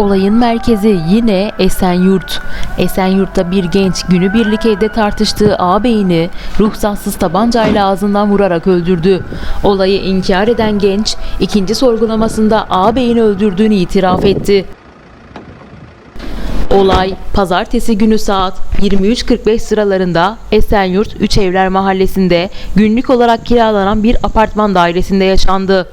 Olayın merkezi yine Esenyurt. Esenyurt'ta bir genç günübirlik evde tartıştığı ağabeyini ruhsatsız tabancayla ağzından vurarak öldürdü. Olayı inkar eden genç ikinci sorgulamasında ağabeyini öldürdüğünü itiraf etti. Olay pazartesi günü saat 23.45 sıralarında Esenyurt Üçevler Mahallesi'nde günlük olarak kiralanan bir apartman dairesinde yaşandı.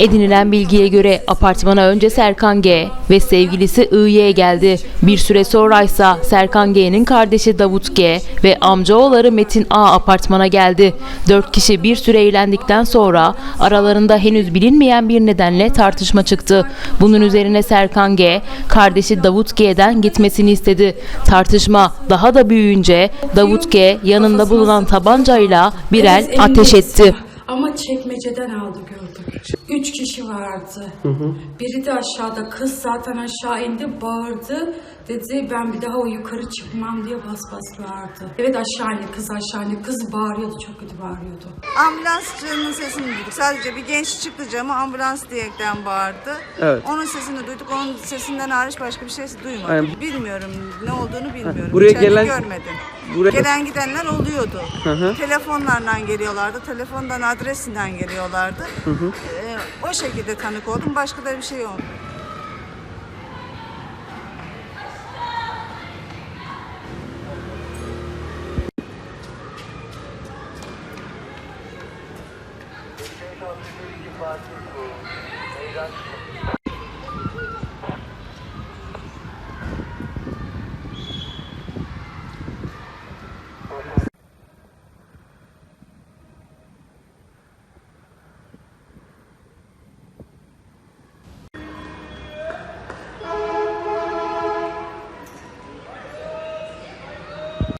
Edinilen bilgiye göre apartmana önce Serkan G ve sevgilisi İY geldi. Bir süre sonra ise Serkan G'nin kardeşi Davut G ve amcaoğulları Metin A apartmana geldi. Dört kişi bir süre eğlendikten sonra aralarında henüz bilinmeyen bir nedenle tartışma çıktı. Bunun üzerine Serkan G kardeşi Davut G'den gitmesini istedi. Tartışma daha da büyüyünce Davut G yanında bulunan tabancayla bir el ateş etti. Ama çekmeceden aldı gördüm. Üç kişi vardı. Biri de aşağıda. Kız zaten aşağı indi bağırdı. Dedi ben bir daha o yukarı çıkmam diye bas bas bağırdı. Evet aşağı indi kız aşağı indi. Kız bağırıyordu çok kötü bağırıyordu. Ambulansçının sesini duyduk. Sadece bir genç çıktı cama ambulans diyerekten bağırdı. Evet. Onun sesini duyduk. Onun sesinden hariç başka bir şey duymadık. Yani- Bilmiyorum ne olduğunu bilmiyorum. buraya İçeride gelen- görmedim. buraya- Gelen gidenler oluyordu. hı. Telefonlarla geliyorlardı. Telefondan adresinden geliyorlardı. Ee, o şekilde tanık oldum. Başka da bir şey olmadı.